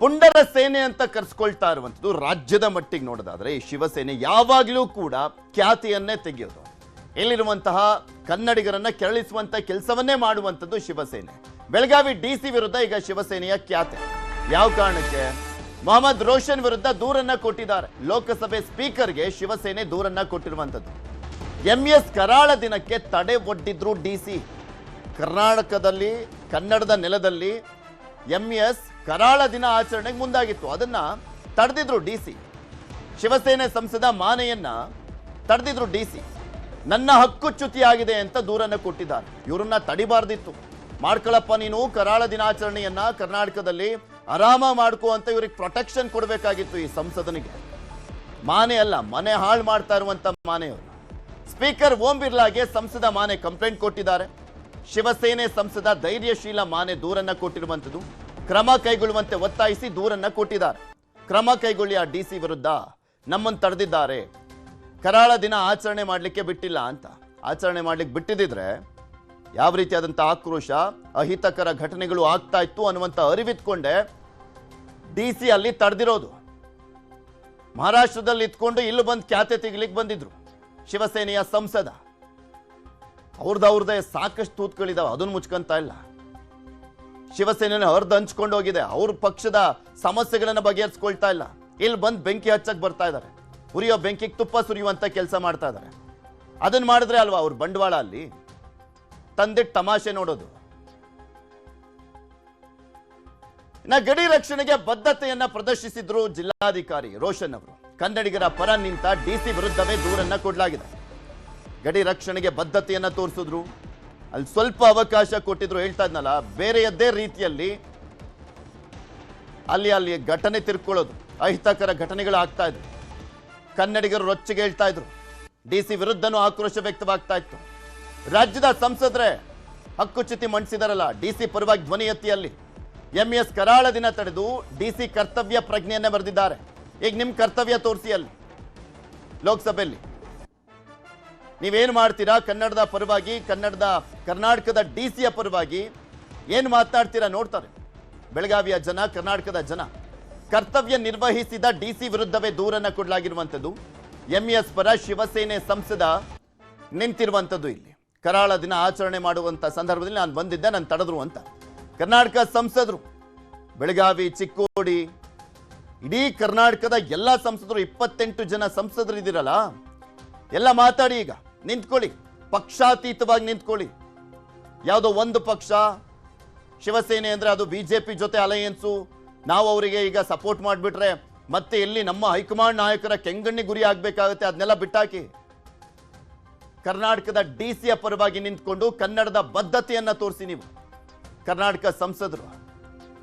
ಪುಂಡರ ಸೇನೆ ಅಂತ ಕರೆಸ್ಕೊಳ್ತಾ ಇರುವಂಥದ್ದು ರಾಜ್ಯದ ಮಟ್ಟಿಗೆ ನೋಡೋದಾದ್ರೆ ಈ ಶಿವಸೇನೆ ಯಾವಾಗಲೂ ಕೂಡ ಖ್ಯಾತಿಯನ್ನೇ ತೆಗೆಯೋದು. ಇಲ್ಲಿರುವಂತಹ ಕನ್ನಡಿಗರನ್ನ ಕೆರಳಿಸುವಂತ ಕೆಲಸವನ್ನೇ ಮಾಡುವಂಥದ್ದು ಶಿವಸೇನೆ. ಬೆಳಗಾವಿ ಡಿ ಸಿ ವಿರುದ್ಧ ಈಗ ಶಿವಸೇನೆಯ ಖ್ಯಾತೆ. ಯಾವ ಕಾರಣಕ್ಕೆ? ಮೊಹಮ್ಮದ್ ರೋಷನ್ ವಿರುದ್ಧ ದೂರನ್ನ ಕೊಟ್ಟಿದ್ದಾರೆ. ಲೋಕಸಭೆ ಸ್ಪೀಕರ್ಗೆ ಶಿವಸೇನೆ ದೂರನ್ನ ಕೊಟ್ಟಿರುವಂಥದ್ದು. ಎಂ ಎಸ್ ಕರಾಳ ದಿನಕ್ಕೆ ತಡೆ ಒಡ್ಡಿದ್ರು ಡಿ ಸಿ ಕರ್ನಾಟಕದಲ್ಲಿ, ಕನ್ನಡದ ನೆಲದಲ್ಲಿ ಎಂಎಸ್ ಕರಾಳ ದಿನ ಆಚರಣೆಗೆ ಮುಂದಾಗಿತ್ತು. ಅದನ್ನ ತಡೆದಿದ್ರು ಡಿ ಸಿ. ಶಿವಸೇನೆ ಸಂಸದ ಮಾನೆಯನ್ನ ತಡೆದಿದ್ರು ಡಿ ಸಿ. ನನ್ನ ಹಕ್ಕು ಚ್ಯುತಿಯಾಗಿದೆ ಅಂತ ದೂರನ್ನ ಕೊಟ್ಟಿದ್ದಾರೆ. ಇವರನ್ನ ತಡಿಬಾರ್ದಿತ್ತು. ಮಾಡ್ಕೊಳಪ್ಪ, ನೀನು ಕರಾಳ ದಿನಾಚರಣೆಯನ್ನ ಕರ್ನಾಟಕದಲ್ಲಿ ಆರಾಮ ಮಾಡ್ಕೋ ಅಂತ ಇವ್ರಿಗೆ ಪ್ರೊಟೆಕ್ಷನ್ ಕೊಡಬೇಕಾಗಿತ್ತು ಈ ಸಂಸದನಿಗೆ. ಮಾನೆ ಅಲ್ಲ, ಮನೆ ಹಾಳು ಮಾಡ್ತಾ ಇರುವಂತ ಮಾನೆಯವರು. ಸ್ಪೀಕರ್ ಓಂ ಬಿರ್ಲಾಗೆ ಸಂಸದ ಮಾನೆ ಕಂಪ್ಲೇಂಟ್ ಕೊಟ್ಟಿದ್ದಾರೆ. ಶಿವಸೇನೆ ಸಂಸದ ಧೈರ್ಯಶೀಲ ಮಾನೆ ದೂರನ್ನ ಕೊಟ್ಟಿರುವಂಥದ್ದು. ಕ್ರಮ ಕೈಗೊಳ್ಳುವಂತೆ ಒತ್ತಾಯಿಸಿ ದೂರನ್ನ ಕೊಟ್ಟಿದ್ದಾರೆ. ಕ್ರಮ ಕೈಗೊಳ್ಳಿ ಆ ಡಿ ಸಿ ವಿರುದ್ಧ ನಮ್ಮನ್ನು ತಡೆದಿದ್ದಾರೆ. ಕರಾಳ ದಿನ ಆಚರಣೆ ಮಾಡಲಿಕ್ಕೆ ಬಿಟ್ಟಿಲ್ಲ ಅಂತ. ಆಚರಣೆ ಮಾಡ್ಲಿಕ್ಕೆ ಬಿಟ್ಟಿದ್ರೆ ಯಾವ ರೀತಿಯಾದಂಥ ಆಕ್ರೋಶ, ಅಹಿತಕರ ಘಟನೆಗಳು ಆಗ್ತಾ ಇತ್ತು ಅನ್ನುವಂಥ ಅರಿವಿತ್ಕೊಂಡೆ ಡಿ ಸಿ ಅಲ್ಲಿ ತಡೆದಿರೋದು. ಮಹಾರಾಷ್ಟ್ರದಲ್ಲಿ ಇತ್ಕೊಂಡು ಇಲ್ಲಿ ಬಂದು ಖ್ಯಾತೆ ತೆಗಿಲಿಕ್ಕೆ ಬಂದಿದ್ರು. ಶಿವಸೇನೆಯ ಸಂಸದ. ಅವ್ರದ್ದು ಅವ್ರದ್ದೇ ಸಾಕಷ್ಟು ತೂತ್ಗಳಿದಾವೆ, ಅದನ್ನು ಮುಚ್ಕೊಂತ ಇಲ್ಲ. ಶಿವಸೇನೆ ಹೊರದು ಹಂಚ್ಕೊಂಡು ಹೋಗಿದೆ. ಅವ್ರ ಪಕ್ಷದ ಸಮಸ್ಯೆಗಳನ್ನ ಬಗೆಹರಿಸ್ಕೊಳ್ತಾ ಇಲ್ಲ. ಇಲ್ಲಿ ಬಂದು ಬೆಂಕಿ ಹಚ್ಚಕ್ ಬರ್ತಾ ಇದ್ದಾರೆ ಉರಿಯೋ ಬೆಂಕಿಗೆ ತುಪ್ಪ ಸುರಿಯುವಂತ ಕೆಲಸ ಮಾಡ್ತಾ ಇದ್ದಾರೆ ಅದನ್ನ ಮಾಡಿದ್ರೆ ಅಲ್ವಾ ಅವ್ರ ಬಂಡವಾಳ ಅಲ್ಲಿ? ತಂದಿಟ್ಟು ತಮಾಷೆ ನೋಡೋದು. ನಾ ಗಡಿ ರಕ್ಷಣೆಗೆ ಬದ್ಧತೆಯನ್ನ ಪ್ರದರ್ಶಿಸಿದ್ರು ಜಿಲ್ಲಾಧಿಕಾರಿ ರೋಷನ್ ಅವರು. ಕನ್ನಡಿಗರ ಪರ ನಿಂತ ಡಿಸಿ ವಿರುದ್ಧವೇ ದೂರನ್ನ ಕೊಡಲಾಗಿದೆ. ಗಡಿ ರಕ್ಷಣೆಗೆ ಬದ್ಧತೆಯನ್ನ ತೋರಿಸಿದ್ರು. ಅಲ್ಲಿ ಸ್ವಲ್ಪ ಅವಕಾಶ ಕೊಟ್ಟಿದ್ರು ಹೇಳ್ತಾ ಇದ್ನಲ್ಲ, ಬೇರೆಯದ್ದೇ ರೀತಿಯಲ್ಲಿ ಅಲ್ಲಿ ಅಲ್ಲಿ ಘಟನೆ ತಿರ್ಕೊಳ್ಳೋದು, ಅಹಿತಕರ ಘಟನೆಗಳು ಆಗ್ತಾ ಇದ್ರು ಕನ್ನಡಿಗರು ರೊಚ್ಚಿಗೆ ಹೇಳ್ತಾ ಇದ್ರು. ಡಿ ಸಿ ವಿರುದ್ಧನೂ ಆಕ್ರೋಶ ವ್ಯಕ್ತವಾಗ್ತಾ ಇತ್ತು. ರಾಜ್ಯದ ಸಂಸದರೇ ಹಕ್ಕುಚ್ಯುತಿ ಮಂಡಿಸಿದಾರಲ್ಲ, ಡಿ ಸಿ ಪರವಾಗಿ ಧ್ವನಿ ಎತ್ತಿ ಅಲ್ಲಿ ಎಂ ಎಸ್ ಕರಾಳ ದಿನ ತಡೆದು ಡಿ ಸಿ ಕರ್ತವ್ಯ ಪ್ರಜ್ಞೆಯನ್ನೇ ಬರೆದಿದ್ದಾರೆ. ಈಗ ನಿಮ್ಮ ಕರ್ತವ್ಯ ತೋರಿಸಿ ಅಲ್ಲಿ, ಲೋಕಸಭೆಯಲ್ಲಿ. ನೀವೇನು ಮಾಡ್ತೀರಾ? ಕನ್ನಡದ ಪರವಾಗಿ, ಕನ್ನಡದ, ಕರ್ನಾಟಕದ ಡಿ ಸಿಯ ಪರವಾಗಿ ಏನು ಮಾತನಾಡ್ತೀರಾ ನೋಡ್ತಾರೆ. ಬೆಳಗಾವಿಯ ಜನ, ಕರ್ನಾಟಕದ ಜನ. ಕರ್ತವ್ಯ ನಿರ್ವಹಿಸಿದ ಡಿ ಸಿ ವಿರುದ್ಧವೇ ದೂರನ್ನು ಕೊಡಲಾಗಿರುವಂಥದ್ದು. ಎಂಎಸ್ ಪರ ಶಿವಸೇನೆ ಸಂಸದ ನಿಂತಿರುವಂಥದ್ದು ಇಲ್ಲಿ. ಕರಾಳ ದಿನ ಆಚರಣೆ ಮಾಡುವಂಥ ಸಂದರ್ಭದಲ್ಲಿ ನಾನು ಬಂದಿದ್ದೆ, ನಾನು ತಡೆದ್ರು ಅಂತ. ಕರ್ನಾಟಕ ಸಂಸದರು, ಬೆಳಗಾವಿ, ಚಿಕ್ಕೋಡಿ, ಇಡೀ ಕರ್ನಾಟಕದ ಎಲ್ಲ ಸಂಸದರು, ಇಪ್ಪತ್ತೆಂಟು ಜನ ಸಂಸದರು ಇದ್ದೀರಲ್ಲ? ಎಲ್ಲ ಮಾತಾಡಿ ಈಗ. ನಿಂತ್ಕೊಳ್ಳಿ. ಪಕ್ಷಾತೀತವಾಗಿ ನಿಂತ್ಕೊಳ್ಳಿ. ಯಾವುದೋ ಒಂದು ಪಕ್ಷ, ಶಿವಸೇನೆ ಅಂದ್ರೆ ಅದು ಬಿ ಜೆ ಪಿ ಜೊತೆ ಅಲಯನ್ಸು ನಾವು ಅವರಿಗೆ ಈಗ ಸಪೋರ್ಟ್ ಮಾಡಿಬಿಟ್ರೆ ಮತ್ತೆ ಎಲ್ಲಿ ನಮ್ಮ ಹೈಕಮಾಂಡ್ ನಾಯಕರ ಕೆಂಗಣ್ಣಿ ಗುರಿ ಆಗಬೇಕಾಗುತ್ತೆ ಅದನ್ನೆಲ್ಲ ಬಿಟ್ಟಾಕಿ. ಕರ್ನಾಟಕದ ಡಿ ಸಿಯ ಪರವಾಗಿ ನಿಂತ್ಕೊಂಡು ಕನ್ನಡದ ಬದ್ಧತೆಯನ್ನು ತೋರಿಸಿ ನೀವು. ಕರ್ನಾಟಕ ಸಂಸದರು.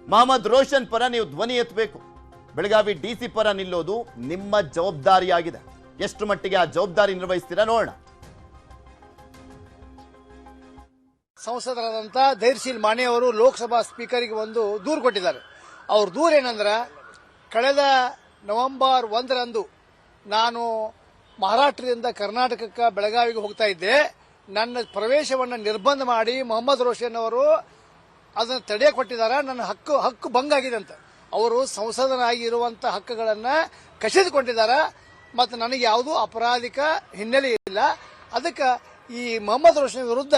ಮಹಮ್ಮದ್ ರೋಷನ್ ಪರ ನೀವು ಧ್ವನಿ ಎತ್ತಬೇಕು. ಬೆಳಗಾವಿ ಡಿ ಸಿ ಪರ ನಿಲ್ಲೋದು ನಿಮ್ಮ ಜವಾಬ್ದಾರಿಯಾಗಿದೆ. ಎಷ್ಟು ಮಟ್ಟಿಗೆ ಆ ಜವಾಬ್ದಾರಿ ನಿರ್ವಹಿಸ್ತೀರಾ ನೋಡೋಣ. ಸಂಸದರಾದಂಥ ಧೈರ್ಯಶೀಲ್ ಮಾಣಿ ಅವರು ಲೋಕಸಭಾ ಸ್ಪೀಕರ್ಗೆ ಒಂದು ದೂರು ಕೊಟ್ಟಿದ್ದಾರೆ. ಅವ್ರ ದೂರ ಏನಂದ್ರೆ, ಕಳೆದ ನವೆಂಬರ್ ಒಂದರಂದು ನಾನು ಮಹಾರಾಷ್ಟ್ರದಿಂದ ಕರ್ನಾಟಕಕ್ಕೆ ಬೆಳಗಾವಿಗೆ ಹೋಗ್ತಾ ಇದ್ದೆ. ನನ್ನ ಪ್ರವೇಶವನ್ನು ನಿರ್ಬಂಧ ಮಾಡಿ ಮೊಹಮ್ಮದ್ ರೋಷನ್ ಅವರು ಅದನ್ನು ತಡೆ ಕೊಟ್ಟಿದ್ದಾರೆ ನನ್ನ ಹಕ್ಕು ಹಕ್ಕು ಭಂಗ ಆಗಿದೆ ಅಂತ. ಅವರು ಸಂಸದನಾಗಿ ಇರುವಂತ ಹಕ್ಕುಗಳನ್ನು ಕಸಿದುಕೊಂಡಿದ್ದಾರೆ ಮತ್ತು ನನಗೆ ಯಾವುದೂ ಅಪರಾಧಿಕ ಹಿನ್ನೆಲೆ ಇಲ್ಲ. ಅದಕ್ಕೆ ಈ ಮೊಹಮ್ಮದ್ ರೋಷನ್ ವಿರುದ್ಧ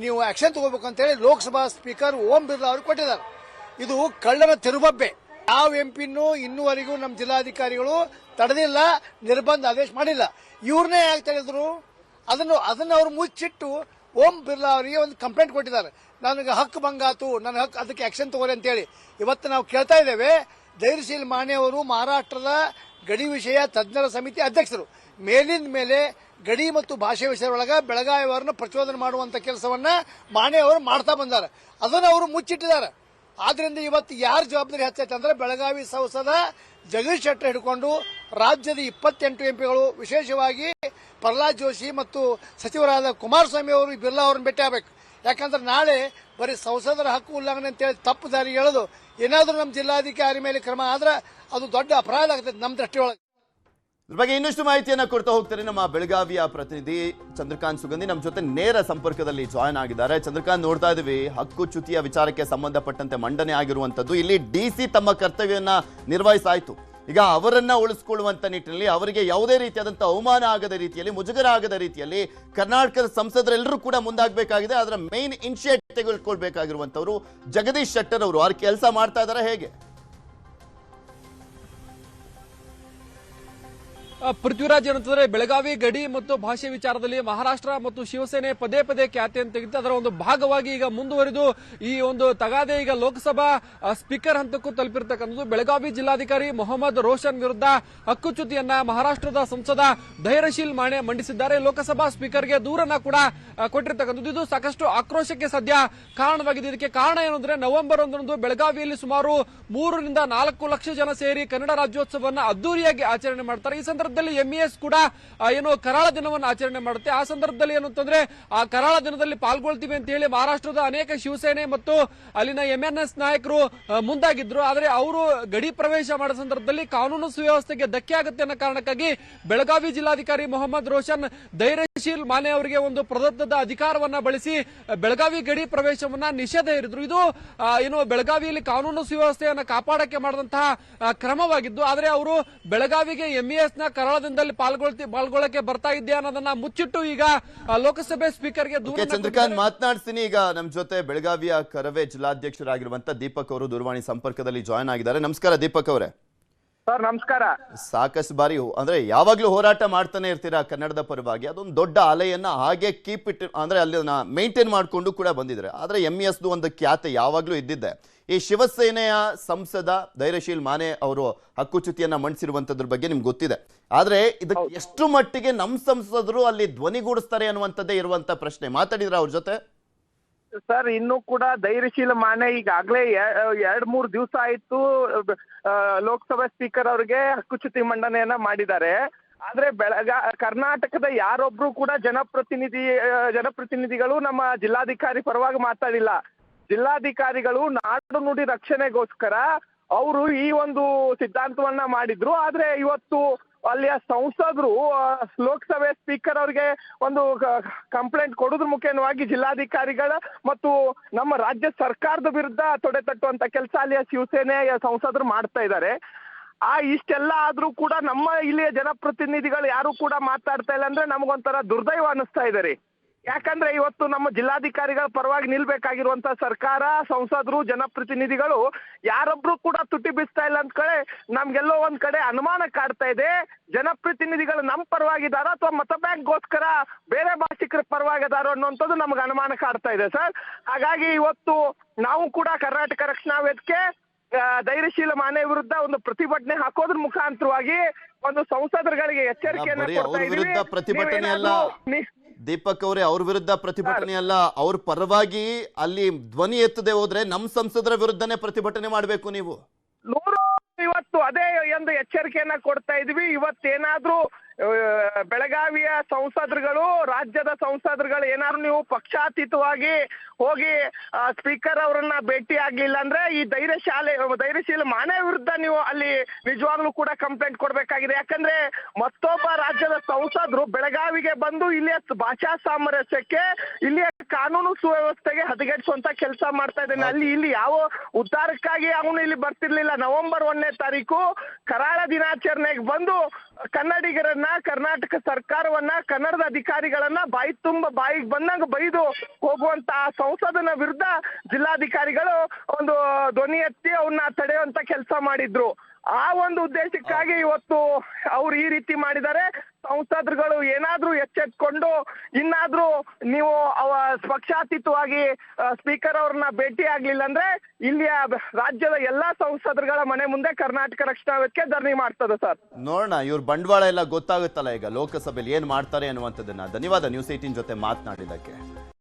ನೀವು ಆಕ್ಷನ್ ತಗೋಬೇಕು ಅಂತೇಳಿ ಲೋಕಸಭಾ ಸ್ಪೀಕರ್ ಓಂ ಬಿರ್ಲಾ ಅವರು ಕೊಟ್ಟಿದ್ದಾರೆ. ಇದು ಕಳ್ಳನ ತಿರುಬಬ್ಬೆ. ಯಾವ ಎಂಪಿನೂ ಇನ್ನೂವರೆಗೂ ನಮ್ಮ ಜಿಲ್ಲಾಧಿಕಾರಿಗಳು ತಡೆದಿಲ್ಲ, ನಿರ್ಬಂಧ ಆದೇಶ ಮಾಡಿಲ್ಲ. ಇವ್ರನ್ನೇ ಯಾಕೆ ತಡೆದ್ರು? ಅದನ್ನು ಅದನ್ನು ಅವರು ಮುಚ್ಚಿಟ್ಟು ಓಂ ಬಿರ್ಲಾ ಅವರಿಗೆ ಒಂದು ಕಂಪ್ಲೇಂಟ್ ಕೊಟ್ಟಿದ್ದಾರೆ. ನನಗೆ ಹಕ್ಕು ಬಂಗಾತು ನನ್ನ ಹಕ್ಕು, ಅದಕ್ಕೆ ಆಕ್ಷನ್ ತಗೋರಿ ಅಂತೇಳಿ ಇವತ್ತು ನಾವು ಕೇಳ್ತಾ ಇದ್ದೇವೆ ಧೈರ್ಯಶೀಲ್ ಮಾಣೆ ಅವರು ಮಹಾರಾಷ್ಟ್ರದ ಗಡಿ ವಿಷಯ ತಜ್ಞರ ಸಮಿತಿ ಅಧ್ಯಕ್ಷರು. ಮೇಲಿಂದ ಮೇಲೆ ಗಡಿ ಮತ್ತು ಭಾಷೆ ವಿಷಯದೊಳಗೆ ಬೆಳಗಾವಿ ಅವರನ್ನು ಪ್ರಚೋದನೆ ಮಾಡುವಂತ ಕೆಲಸವನ್ನ ಮಾಣೆ ಅವರು ಮಾಡ್ತಾ ಬಂದಾರೆ. ಅದನ್ನು ಅವರು ಮುಚ್ಚಿಟ್ಟಿದ್ದಾರೆ. ಆದ್ರಿಂದ ಇವತ್ತು ಯಾರ ಜವಾಬ್ದಾರಿ ಹೆಚ್ಚೈತೆ ಅಂದ್ರೆ ಬೆಳಗಾವಿ ಸಂಸದ ಜಗದೀಶ್ ಶೆಟ್ಟರ್ ಹಿಡ್ಕೊಂಡು ರಾಜ್ಯದ ಇಪ್ಪತ್ತೆಂಟು ಎಂಪಿಗಳು, ವಿಶೇಷವಾಗಿ ಪ್ರಹ್ಲಾದ್ ಜೋಶಿ ಮತ್ತು ಸಚಿವರಾದ ಕುಮಾರಸ್ವಾಮಿ ಅವರು ಬಿರ್ಲಾ ಅವ್ರನ್ನ ಭೇಟಿ ಆಗಬೇಕು. ಯಾಕಂದ್ರೆ ನಾಳೆ ಬರೀ ಸಂಸದರ ಹಕ್ಕು ಉಲ್ಲಂಘನೆ ಅಂತೇಳಿ ತಪ್ಪು ದಾರಿ ಹೇಳೋದು. ಏನಾದರೂ ನಮ್ಮ ಜಿಲ್ಲಾಧಿಕಾರಿ ಮೇಲೆ ಕ್ರಮ ಆದ್ರೆ ಅದು ದೊಡ್ಡ ಅಪರಾಧ ಆಗ್ತದೆ ನಮ್ಮ ದೃಷ್ಟಿಯೊಳಗೆ. ಇದ್ರ ಬಗ್ಗೆ ಇನ್ನಷ್ಟು ಮಾಹಿತಿಯನ್ನ ಕೊಡ್ತಾ ಹೋಗ್ತಾರೆ ನಮ್ಮ ಬೆಳಗಾವಿಯ ಪ್ರತಿನಿಧಿ ಚಂದ್ರಕಾಂತ್ ಸುಗಂಧಿ ನಮ್ಮ ಜೊತೆ ನೇರ ಸಂಪರ್ಕದಲ್ಲಿ ಜಾಯ್ನ್ ಆಗಿದ್ದಾರೆ. ಚಂದ್ರಕಾಂತ್, ನೋಡ್ತಾ ಇದೀವಿ ಹಕ್ಕು ಚ್ಯುತಿಯ ವಿಚಾರಕ್ಕೆ ಸಂಬಂಧಪಟ್ಟಂತೆ ಮಂಡನೆ ಆಗಿರುವಂತದ್ದು ಇಲ್ಲಿ ಡಿ ಸಿ ತಮ್ಮ ಕರ್ತವ್ಯವನ್ನ ನಿರ್ವಹಿಸಾಯ್ತು. ಈಗ ಅವರನ್ನ ಉಳಿಸ್ಕೊಳ್ಳುವಂತ ನಿಟ್ಟಿನಲ್ಲಿ ಅವರಿಗೆ ಯಾವುದೇ ರೀತಿಯಾದಂತಹ ಅವಮಾನ ಆಗದ ರೀತಿಯಲ್ಲಿ, ಮುಜುಗರ ಆಗದ ರೀತಿಯಲ್ಲಿ ಕರ್ನಾಟಕದ ಸಂಸದರೆಲ್ಲರೂ ಕೂಡ ಮುಂದಾಗಬೇಕಾಗಿದೆ. ಅದರ ಮೇನ್ ಇನಿಷಿಯೇಟಿವ್ ತೆಗೆದುಕೊಳ್ಬೇಕಾಗಿರುವಂತವರು ಜಗದೀಶ್ ಶೆಟ್ಟರ್ ಅವರು. ಅವ್ರ ಕೆಲಸ ಮಾಡ್ತಾ ಇದ್ದಾರೆ ಹೇಗೆ? ಪೃಥ್ವಿರಾಜ್ ಏನಂತಂದ್ರೆ ಬೆಳಗಾವಿ ಗಡಿ ಮತ್ತು ಭಾಷೆ ವಿಚಾರದಲ್ಲಿ ಮಹಾರಾಷ್ಟ್ರ ಮತ್ತು ಶಿವಸೇನೆ ಪದೇ ಪದೇ ಖ್ಯಾತಿಯನ್ನು ತೆಗೆದು ಅದರ ಒಂದು ಭಾಗವಾಗಿ ಈಗ ಮುಂದುವರಿದು ಈ ಒಂದು ತಗಾದೆ ಈಗ ಲೋಕಸಭಾ ಸ್ಪೀಕರ್ ಹಂತಕ್ಕೂ ತಲುಪಿರ್ತಕ್ಕಂಥದ್ದು ಬೆಳಗಾವಿ ಜಿಲ್ಲಾಧಿಕಾರಿ ಮೊಹಮ್ಮದ್ ರೋಷನ್ ವಿರುದ್ಧ ಹಕ್ಕುಚ್ಯುತಿಯನ್ನ ಮಹಾರಾಷ್ಟ್ರದ ಸಂಸದ ಧೈರ್ಯಶೀಲ್ ಮಾಣೆ ಮಂಡಿಸಿದ್ದಾರೆ. ಲೋಕಸಭಾ ಸ್ಪೀಕರ್ಗೆ ದೂರನ್ನ ಕೂಡ ಕೊಟ್ಟಿರ್ತಕ್ಕಂಥದ್ದು. ಇದು ಸಾಕಷ್ಟು ಆಕ್ರೋಶಕ್ಕೆ ಸದ್ಯ ಕಾರಣವಾಗಿದೆ. ಇದಕ್ಕೆ ಕಾರಣ ಏನು ಅಂದ್ರೆ ನವೆಂಬರ್ ಒಂದರಂದು ಬೆಳಗಾವಿಯಲ್ಲಿ ಸುಮಾರು ಮೂರರಿಂದ ನಾಲ್ಕು ಲಕ್ಷ ಜನ ಸೇರಿ ಕನ್ನಡ ರಾಜ್ಯೋತ್ಸವವನ್ನು ಅದ್ದೂರಿಯಾಗಿ ಆಚರಣೆ ಮಾಡ್ತಾರೆ. ಈ ಸಂದರ್ಭದಲ್ಲಿ ಎಂಇಎಸ್ ಕೂಡ ಏನು ಕರಾಳ ದಿನವನ್ನು ಆಚರಣೆ ಮಾಡುತ್ತೆ. ಆ ಸಂದರ್ಭದಲ್ಲಿ ಏನು ಅಂತಂದ್ರೆ, ಆ ಕರಾಳ ದಿನದಲ್ಲಿ ಪಾಲ್ಗೊಳ್ತೀವಿ ಅಂತ ಹೇಳಿ ಮಹಾರಾಷ್ಟ್ರದ ಅನೇಕ ಶಿವಸೇನೆ ಮತ್ತು ಅಲ್ಲಿನ ಎಂಎನ್ಎಸ್ ನಾಯಕರು ಮುಂದಾಗಿದ್ರು. ಆದರೆ ಅವರು ಗಡಿ ಪ್ರವೇಶ ಮಾಡೋ ಸಂದರ್ಭದಲ್ಲಿ ಕಾನೂನು ಸುವ್ಯವಸ್ಥೆಗೆ ಧಕ್ಕೆ ಆಗುತ್ತೆ ಅನ್ನೋ ಕಾರಣಕ್ಕಾಗಿ ಬೆಳಗಾವಿ ಜಿಲ್ಲಾಧಿಕಾರಿ ಮೊಹಮ್ಮದ್ ರೋಷನ್ ಧೈರ್ಯಶೀಲ್ ಮಾನೆ ಅವರಿಗೆ ಒಂದು ಪ್ರದತ್ತದ ಅಧಿಕಾರವನ್ನ ಬಳಸಿ ಬೆಳಗಾವಿ ಗಡಿ ಪ್ರವೇಶವನ್ನ ನಿಷೇಧ ಹೇರಿದ್ರು. ಇದು ಏನು ಬೆಳಗಾವಿಯಲ್ಲಿ ಕಾನೂನು ಸುವ್ಯವಸ್ಥೆಯನ್ನು ಕಾಪಾಡಕ್ಕೆ ಮಾಡಿದಂತಹ ಕ್ರಮವಾಗಿದ್ದು. ಆದರೆ ಅವರು ಬೆಳಗಾವಿಗೆ ಎಂಇಎಸ್ನ ಕರಾಳದಿಂದಲ್ಲಿ ಪಾಲ್ಗೊಳ್ತಿ ಪಾಲ್ಗೊಳ್ಳಕ್ಕೆ ಬರ್ತಾ ಇದ್ದೆ ಅನ್ನೋದನ್ನ ಮುಚ್ಚಿಟ್ಟು ಈಗ ಆ, ಲೋಕಸಭೆ ಸ್ಪೀಕರ್ಗೆ ದೂರ ಓಕೆ ಚಂದ್ರಕಾಂತ್ ಮಾತನಾಡ್ತೀನಿ ಈಗ ನಮ್ಮ ಜೊತೆ ಬೆಳಗಾವಿಯ ಕರವೇ ಜಿಲ್ಲಾಧ್ಯಕ್ಷರಾಗಿರುವಂತ ದೀಪಕ್ ಅವರು ದೂರವಾಣಿ ಸಂಪರ್ಕದಲ್ಲಿ ಜಾಯ್ನ್ ಆಗಿದ್ದಾರೆ. ನಮಸ್ಕಾರ ದೀಪಕ್ ಅವರೇ. ಸರ್ ನಮಸ್ಕಾರ. ಸಾಕಷ್ಟು ಬಾರಿ ಅಂದ್ರೆ ಯಾವಾಗ್ಲೂ ಹೋರಾಟ ಮಾಡ್ತಾನೆ ಇರ್ತೀರಾ ಕನ್ನಡದ ಪರವಾಗಿ? ಅದೊಂದು ದೊಡ್ಡ ಅಲೆಯನ್ನ ಹಾಗೆ ಕೀಪ್ ಇಟ್ ಅಂದ್ರೆ ಅಲ್ಲಿ ಮೇಂಟೈನ್ ಮಾಡಿಕೊಂಡು ಕೂಡ ಬಂದಿದ್ರೆ ಆದ್ರೆ ಎಂ ಎಸ್ ಒಂದು ಖ್ಯಾತೆ ಯಾವಾಗ್ಲೂ ಇದ್ದಿದ್ದೆ. ಈ ಶಿವಸೇನೆಯ ಸಂಸದ ಧೈರ್ಯಶೀಲ್ ಮಾನೆ ಅವರು ಹಕ್ಕುಚ್ಯುತಿಯನ್ನ ಮಂಡಿಸಿರುವಂತದ್ರ ಬಗ್ಗೆ ನಿಮ್ಗೆ ಗೊತ್ತಿದೆ. ಆದ್ರೆ ಇದಕ್ಕೆ ಎಷ್ಟು ಮಟ್ಟಿಗೆ ನಮ್ಮ ಸಂಸದರು ಅಲ್ಲಿ ಧ್ವನಿಗೂಡಿಸ್ತಾರೆ ಅನ್ನುವಂಥದ್ದೇ ಇರುವಂತ ಪ್ರಶ್ನೆ. ಮಾತಾಡಿದ್ರ ಅವ್ರ ಜೊತೆ? ಸರ್ ಇನ್ನು ಕೂಡ ಧೈರ್ಯಶೀಲ ಮಾನೆ ಈಗಾಗಲೇ ಎರಡ್ ಮೂರ್ ದಿವಸ ಆಯ್ತು ಲೋಕಸಭಾ ಸ್ಪೀಕರ್ ಅವರಿಗೆ ಹಕ್ಕುಚ್ಯುತಿ ಮಂಡನೆಯನ್ನ ಮಾಡಿದ್ದಾರೆ. ಆದ್ರೆ ಬೆಳಗ ಕರ್ನಾಟಕದ ಯಾರೊಬ್ರು ಕೂಡ ಜನಪ್ರತಿನಿಧಿ ಜನಪ್ರತಿನಿಧಿಗಳು ನಮ್ಮ ಜಿಲ್ಲಾಧಿಕಾರಿ ಪರವಾಗಿ ಮಾತಾಡಿಲ್ಲ. ಜಿಲ್ಲಾಧಿಕಾರಿಗಳು ನಾಡು ನುಡಿ ರಕ್ಷಣೆಗೋಸ್ಕರ ಅವರು ಈ ಒಂದು ಸಿದ್ಧಾಂತವನ್ನ ಮಾಡಿದ್ರು. ಆದ್ರೆ ಇವತ್ತು ಅಲ್ಲಿಯ ಸಂಸದರು ಲೋಕಸಭೆ ಸ್ಪೀಕರ್ ಅವರಿಗೆ ಒಂದು ಕಂಪ್ಲೇಂಟ್ ಕೊಡೋದ್ರ ಮುಖೇನವಾಗಿ ಜಿಲ್ಲಾಧಿಕಾರಿಗಳ ಮತ್ತು ನಮ್ಮ ರಾಜ್ಯ ಸರ್ಕಾರದ ವಿರುದ್ಧ ತೊಡೆ ತಟ್ಟುವಂತ ಕೆಲಸ ಅಲ್ಲಿಯ ಶಿವಸೇನೆಯ ಸಂಸದರು ಮಾಡ್ತಾ ಇದ್ದಾರೆ. ಆ, ಇಷ್ಟೆಲ್ಲ ಆದ್ರೂ ಕೂಡ ನಮ್ಮ ಇಲ್ಲಿಯ ಜನಪ್ರತಿನಿಧಿಗಳು ಯಾರು ಕೂಡ ಮಾತಾಡ್ತಾ ಇಲ್ಲ ಅಂದ್ರೆ ನಮಗೊಂಥರ ದುರ್ದೈವ ಅನಿಸ್ತಾ ಇದೆ ಯಾಕಂದ್ರೆ ಇವತ್ತು ನಮ್ಮ ಜಿಲ್ಲಾಧಿಕಾರಿಗಳ ಪರವಾಗಿ ನಿಲ್ಬೇಕಾಗಿರುವಂತ ಸರ್ಕಾರ ಸಂಸದರು ಜನಪ್ರತಿನಿಧಿಗಳು ಯಾರೊಬ್ರು ಕೂಡ ತುಟಿ ಬಿಸ್ತಾ ಇಲ್ಲ ಅಂತ ಕಡೆ ನಮ್ಗೆಲ್ಲೋ ಒಂದ್ ಕಡೆ ಅನುಮಾನ ಕಾಡ್ತಾ ಇದೆ. ಜನಪ್ರತಿನಿಧಿಗಳು ನಮ್ಮ ಪರವಾಗಿದಾರ ಅಥವಾ ಮತ ಬ್ಯಾಂಕ್ಗೋಸ್ಕರ ಬೇರೆ ಭಾಷಿಕರ ಪರವಾಗಿದಾರೋ ಅನ್ನುವಂಥದ್ದು ನಮ್ಗೆ ಅನುಮಾನ ಕಾಡ್ತಾ ಇದೆ ಸರ್. ಹಾಗಾಗಿ ಇವತ್ತು ನಾವು ಕೂಡ ಕರ್ನಾಟಕ ರಕ್ಷಣಾ ವೇದಿಕೆ ಧೈರ್ಯಶೀಲ ಮಾನೆ ವಿರುದ್ಧ ಒಂದು ಪ್ರತಿಭಟನೆ ಹಾಕೋದ್ರ ಮುಖಾಂತರವಾಗಿ ಒಂದು ಸಂಸದರುಗಳಿಗೆ ಎಚ್ಚರಿಕೆಯನ್ನು ಕೊಡ್ತಾ ಅವ್ರ ದೀಪಕ್ ಅವರೇ ಅವ್ರ ವಿರುದ್ಧ ಪ್ರತಿಭಟನೆ ಅಲ್ಲ ಅವ್ರ ಪರವಾಗಿ ಅಲ್ಲಿ ಧ್ವನಿ ಎತ್ತದೆ ಹೋದ್ರೆ ನಮ್ ಸಂಸದರ ವಿರುದ್ಧನೇ ಪ್ರತಿಭಟನೆ ಮಾಡಬೇಕು ನೀವು. ಇವತ್ತು ಅದೇ ಒಂದು ಎಚ್ಚರಿಕೆಯನ್ನ ಕೊಡ್ತಾ ಇದ್ವಿ. ಇವತ್ತೇನಾದ್ರೂ ಬೆಳಗಾವಿಯ ಸಂಸದರುಗಳು, ರಾಜ್ಯದ ಸಂಸದರುಗಳು ಏನಾದ್ರು ನೀವು ಪಕ್ಷಾತೀತವಾಗಿ ಹೋಗಿ ಸ್ಪೀಕರ್ ಅವರನ್ನ ಭೇಟಿ ಆಗ್ಲಿಲ್ಲ ಅಂದ್ರೆ ಈ ಧೈರ್ಯ ಶಾಲೆ ಧೈರ್ಯಶೀಲ ಮಾನೆ ವಿರುದ್ಧ ನೀವು ಅಲ್ಲಿ ನಿಜವಾಗ್ಲೂ ಕೂಡ ಕಂಪ್ಲೇಂಟ್ ಕೊಡ್ಬೇಕಾಗಿದೆ. ಯಾಕಂದ್ರೆ ಮತ್ತೊಬ್ಬ ರಾಜ್ಯದ ಸಂಸದರು ಬೆಳಗಾವಿಗೆ ಬಂದು ಇಲ್ಲಿಯ ಭಾಷಾ ಸಾಮರಸ್ಯಕ್ಕೆ ಇಲ್ಲಿಯ ಕಾನೂನು ಸುವ್ಯವಸ್ಥೆಗೆ ಹದಗೆಡಿಸುವಂತ ಕೆಲಸ ಮಾಡ್ತಾ ಇದ್ದಾನೆ. ಅಲ್ಲಿ ಇಲ್ಲಿ ಯಾವ ಉದ್ಧಾರಕ್ಕಾಗಿ ಅವನು ಇಲ್ಲಿ ಬರ್ತಿರ್ಲಿಲ್ಲ. ನವೆಂಬರ್ ಒಂದನೇ ತಾರೀಕು ಕರಾಳ ದಿನಾಚರಣೆಗೆ ಬಂದು ಕನ್ನಡಿಗರನ್ನ, ಕರ್ನಾಟಕ ಸರ್ಕಾರವನ್ನ, ಕನ್ನಡದ ಅಧಿಕಾರಿಗಳನ್ನ ಬಾಯಿ ತುಂಬ ಬಾಯಿಗೆ ಬಂದಂಗ ಬೈದು ಹೋಗುವಂತ ಸಂಸದನ ವಿರುದ್ಧ ಜಿಲ್ಲಾಧಿಕಾರಿಗಳು ಒಂದು ಧ್ವನಿ ಎತ್ತಿ ಅವನ್ನ ತಡೆಯುವಂತ ಕೆಲಸ ಮಾಡಿದ್ರು. ಆ ಒಂದು ಉದ್ದೇಶಕ್ಕಾಗಿ ಇವತ್ತು ಅವ್ರು ಈ ರೀತಿ ಮಾಡಿದ್ದಾರೆ. ಸಂಸದರುಗಳು ಏನಾದ್ರೂ ಎಚ್ಚೆತ್ಕೊಂಡು ಇನ್ನಾದ್ರೂ ನೀವು ಅವ ಪಕ್ಷಾತೀತವಾಗಿ ಸ್ಪೀಕರ್ ಅವ್ರನ್ನ ಭೇಟಿ ಆಗ್ಲಿಲ್ಲ ಅಂದ್ರೆ ಇಲ್ಲಿಯ ರಾಜ್ಯದ ಎಲ್ಲಾ ಸಂಸದರುಗಳ ಮನೆ ಮುಂದೆ ಕರ್ನಾಟಕ ರಕ್ಷಣಾ ವೇದಿಕೆ ಧರಣಿ ಮಾಡ್ತದೆ ಸರ್. ನೋಡೋಣ ಇವ್ರ ಬಂಡವಾಳ ಎಲ್ಲ ಗೊತ್ತಾಗುತ್ತಲ್ಲ ಈಗ ಲೋಕಸಭೆಯಲ್ಲಿ ಏನ್ ಮಾಡ್ತಾರೆ ಅನ್ನುವಂಥದ್ದನ್ನ ಧನ್ಯವಾದ ನ್ಯೂಸ್ ಏಟೀನ್ ಜೊತೆ ಮಾತನಾಡಿದ್ದಕ್ಕೆ.